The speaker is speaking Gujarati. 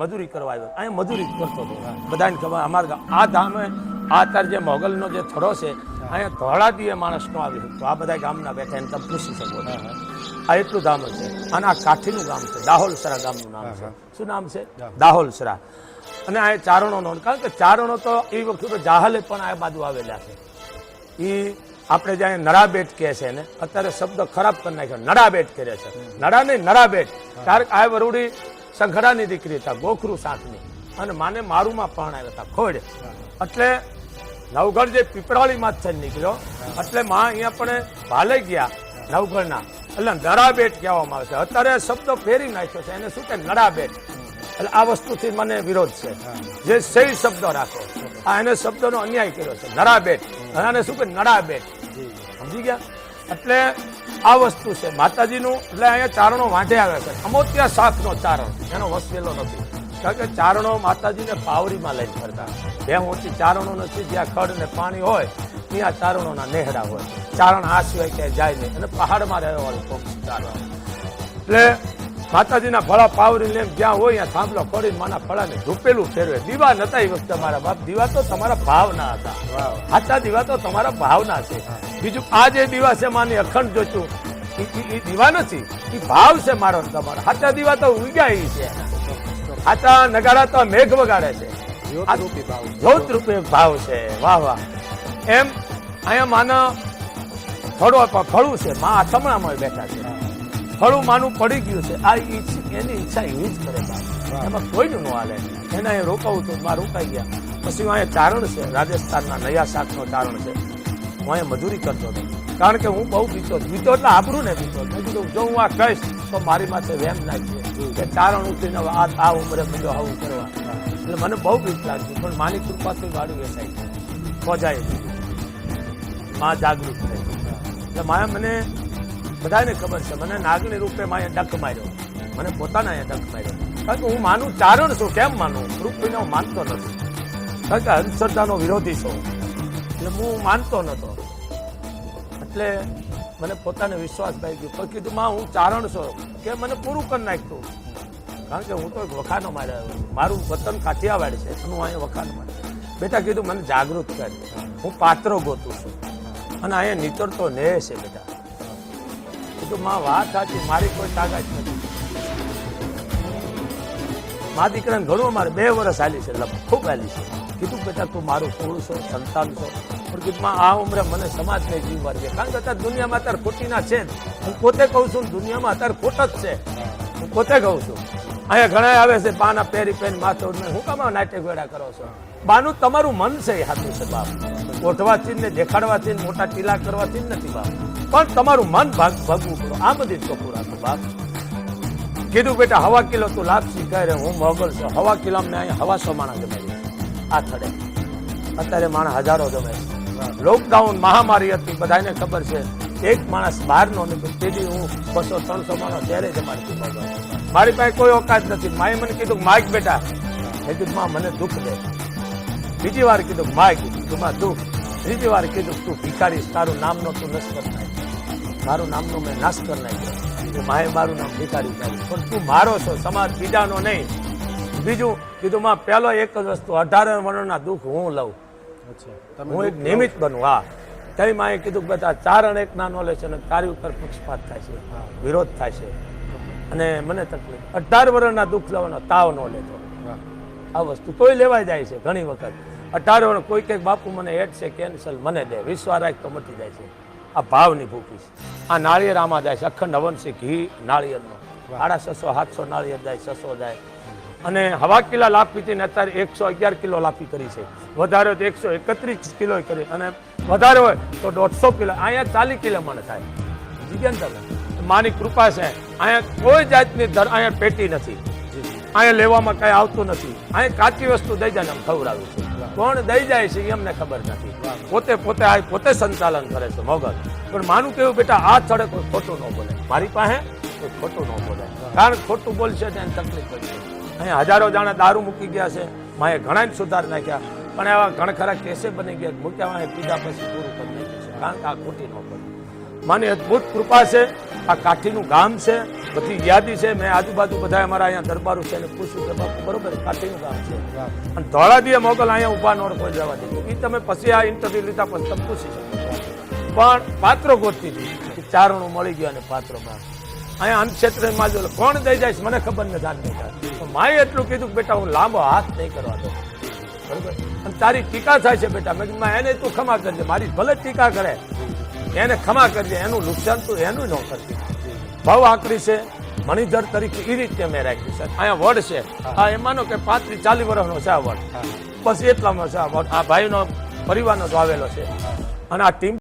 મજૂરી કરવા આવ્યો. અહીંયા મજૂરી જ કરતો હતો. બધાને ખબર અમારા આ ધામે આ તાર જે મોગલનો જે થડો છે અહીંયા ધોળાદીએ માણસનો આવી શકતો આ બધા ગામના બેઠા એને તમે પૂછી શકો આ એટલું ધામ છે. અને આ કાઠીનું ગામ છે. દાહોલસરા ગામનું નામ છે. શું નામ છે? દાહોલસરા. અને આ ચારણો નો કારણ કે ચારણો તો એ વખતે જાહલે પણ આ બાજુ આવેલા છે. એ આપણે જ્યાં નડાબેટ કહે છે ને અત્યારે શબ્દ ખરાબ કરી નાખ્યો. નડાબેટ કરે છે. નડા નહીં નડાબેટ કારણ કે આ વરુડી સંખડાની દીકરી હતા, ગોખરું સાતની અને માને મારુમાં પણ આવ્યા હતા, ખોડ. એટલે નવગઢ જે પીપળાળીમાં જ છે નીકળ્યો. એટલે માં અહીંયા પણ ભાલે ગયા નવગઢના એટલે નડાબેટ કહેવામાં આવે છે. અત્યારે શબ્દ ફેરી નાખ્યો છે. એને શું કે નડાબેટ એટલે આ વસ્તુથી મને વિરોધ છે. જે સહી શબ્દો રાખો. આ એને શબ્દનો અન્યાય કર્યો છે. નડાબેટ અને શું કે નડાબેટ સમજી ગયા? એટલે આ વસ્તુ છે. માતાજીનું એટલે અહીંયા ચારણો વાંઢે આવે છે. અમોત્યા સાપનો ચારણ. એનો વસેલો નથી. કારણ કે ચારણો માતાજીને પાવરીમાં લઈને ફરતા. બે ઊંચી ચારણો નથી જ્યાં ખડ ને પાણી હોય ત્યાં ચારણોના નેહડા હોય. ચારણ આ સિવાય ક્યાંય જાય નહીં. અને પહાડમાં રહેવા વાળું કોમ ચારણ. એટલે માતાજીના ફળા પાવરી લેમ જ્યાં હોય ત્યાં થાંભલો પડી માના ફળાને ધૂપેલું ફેરવે. દીવા નતા એ વખતે મારા બાપ. દીવા તો તમારા ભાવના હતા. સાચા દીવા તો તમારા ભાવના છે. બીજું આ જે દીવા છે માની અખંડ જોતું એ દીવા નથી એ ભાવ છે મારો તમારો. હાચા દીવા તો ઉગ્યા છે. હાચા નગાડા તો મેઘ વગાડે છે. જોત રૂપે ભાવ છે. વાહ વાહ. એમ અહીંયા માના ફળો ફળું છે. મા આથમણામાં બેઠા છે. ફળું માનું પડી ગયું છે. આ એની ઈચ્છા એવી જ કરે. એમાં કોઈનું ન હાલે. એને અહીંયા રોકાવું તો માં રોકાઈ ગયા. પછી અહીંયા ચારણ છે રાજસ્થાનના નયા શાકનો ચારણ છે. હું અહીંયા મજૂરી કરતો હતો. કારણ કે હું બહુ હતો. પીતો એટલે આબરું ને પીતો મેં જો હું આ કહીશ, તો મારી માથે વેમ નાખીએ કે ચારણ ઉતરીને આ આ ઉંમરે બધું આવું કરવા. એટલે મને બહુ બીક લાગતી પણ માની કૃપાથી વાળું વેચાઈ પહોંચાયમાં જાગૃત થઈ એટલે માયા મને બધાને ખબર છે, મને નાગણી રૂપે માએ ડક માર્યો. મને પોતાના અહીંયા ડક માર્યો. કારણ કે હું માનું ચારણ છું કેમ માનું? રૂપીને હું માનતો નથી. કારણ કે અંધશ્રદ્ધાનો વિરોધી છું. એટલે હું માનતો નતો. એટલે મને પોતાને વિશ્વાસ થઈ ગયો. પણ કીધું, માં, હું ચારણ છું કે મને પૂરું કરી નાખ્યું. કારણ કે હું તો એક વખાનો મારે મારું વતન કાઠિયાવાડ છે. હું અહીંયા વખાનો મારે બેટા કીધું, મને જાગૃત કર. હું પાત્રો ગોતું છું. અને અહીંયા નીતરતો ને છે બેટા. કીધું, માં, વાત સાચી. મારી કોઈ તાકાત નથી. મા દીકરાને ઘણું અમારે બે વર્ષ હાલી છે લપ ખૂબ હાલી છે. કીધું બેટા તું મારું કુળ છો સંતાન છો પણ કીધું આ ઉંમરે મને સમાજને જીવવા દે. કારણ કે અત્યારે દુનિયામાં અત્યારે ખોટીના છે હું પોતે કહું છું, દુનિયામાં અત્યારે ખોટ જ છે. હું પોતે કહું છું. અહીંયા ઘણા આવે છે પાના પહેરી પહેરી માથે ઉડીને. હું કામ આ નાટ્ય વેડા કરો છો? બાનું તમારું મન છે એ હાથું છે, બાપ. ઓઠવાથી ને દેખાડવાથી મોટા ટીલા કરવાથી નથી, બાપ. પણ તમારું મન ભાગ ભાગવું કરો આ બધી ચોખ્ખું રાખો, બાપ. કીધું બેટા, હવા કિલો તું લાપસી કરે હું મોગલ છું. હવા કિલો મેં અહીંયા હવાસો માણા જમે આ થડે. અત્યારે માણસ હજારો જમે લોકડાઉન મહામારી હતી, બધાને ખબર છે. એક માણસ બહાર નો નીકળ્યો, તેથી હું બસો ત્રણસો માણસ ત્યારે જમાડતી મોગલ મારી પાસે કોઈ ઓકાત નથી. માએ મને કીધું, માઇક બેટા. મેં કીધું, માં, મને દુઃખ દે. બીજી વાર કીધું, માઇક. કીધું, માં, દુઃખ. ત્રીજી વાર કીધું, તું ભિખારી તારું નામનો તું નશ કરી નાખ મારું નામનો મેં નાશ કરી નાખ્યો. કે માએ મારું નામ ભિખારી કર્યું પણ તું મારો છો સમાજ બીજાનો નહીં. બીજું કીધું માં પહેલો એક જ વસ્તુ અઢાર વર્ણના દુઃખ હું લઉં. હું એક નિમિત્ત બનું હા. તઈ માએ કીધું કે બધા ચારણ એક ના નોલેજ છે અને તારી ઉપર પક્ષપાત થાય છે વિરોધ થાય છે. અને મને તકલીફ. અઢાર વર્ષના દુઃખ લેવાનો તાવ ન લેતો. આ વસ્તુ તોય લેવાય જાય છે ઘણી વખત. અઢાર વર્ષ કોઈ કંઈક બાપુ મને એડ છે કેન્સલ મને દે. વિશ્વાસ રાખ તો મટી જાય છે. આ ભાવની ભૂખી છે. આ નાળિયેર આમાં જાય છે. અખંડ હવનસી ઘી નાળિયેરનો. સાડા છસો સાતસો નાળિયેર જાય છસો જાય. અને હવા કિલ્લા લાપી ને અત્યારે એકસો અગિયાર કિલો લાપી કરી છે. વધારે હોય તો એકસો એકત્રીસ કિલો કરી. અને વધારે હોય તો દોઢસો કિલો. અહીંયા ચાલીસ કિલો મને થાય. તમે? માની કૃપા છે. અહીંયા કોઈ જાતની દર અહીંયા પેટી નથી. અહીંયા લેવામાં કાંઈ આવતું નથી. અહીંયા કાચી વસ્તુ દઈ જાય ને આમ ખવડાવ્યું છે. કોણ દઈ જાય છે એમને ખબર નથી. પોતે પોતે આ પોતે સંચાલન કરે છે મગજ. પણ માનું કેવું બેટા, આ સ્થળે કોઈ ખોટું ન બોલે. મારી પાસે કોઈ ખોટું ન બોલે. કારણ ખોટું બોલશે તો એને તકલીફ પડશે અહીંયા હજારો જાણે દારૂ મૂકી ગયા છે. માએ ઘણા જ સુધાર નાખ્યા. પણ એવા ઘણા ખરા કેસે બની ગયા મૂક્યા પીધા પછી પૂરું કરી નાખ્યું છે. કારણ કે આ ખોટી ન પડે માની અદભુત કૃપા છે. આ કાઠીનું ગામ છે. બધી યાદી છે. મેં આજુબાજુ બધા અમારા અહીંયા દરબારો છે એને પૂછ્યું કે બાપુ બરોબર કાઠીનું ગામ છે. અને ધોળાદીએ મોગલ અહીંયા ઊભા નોડ કોઈ જવા દીધું. એ તમે પછી આ ઇન્ટરવ્યુ લીધા પછી તમે પૂછી શકો પણ પાત્રો ગોતતી હતી. ચારણું મળી ગયું અને પાત્રો બાર અહીંયા અનક્ષેત્રમાં જો કોણ દઈ જાય મને ખબર નથી જાણ નહીં થાય. માએ એટલું કીધું કે, બેટા, હું લાંબો હાથ નહીં કરવા દઉં. બરોબર? અને તારી ટીકા થાય છે, બેટા. મેં એને તું ખમા કરજે. મારી ભલે ટીકા કરે, એને ખમા કરજે. એનું નુકસાન તું, એનું ન કરજે. ભાવ આકરી છે મણિધર તરીકે એ રીતે મેં રાખ્યું છે. અહીંયા વડ છે. આ એ માનો કે પાંત્રીસ ચાલીસ વર્ષનો છે આ વડ. બસ એટલામાં છે આ વડ. આ ભાઈનો પરિવારનો જ આવેલો છે. અને આ ટીમ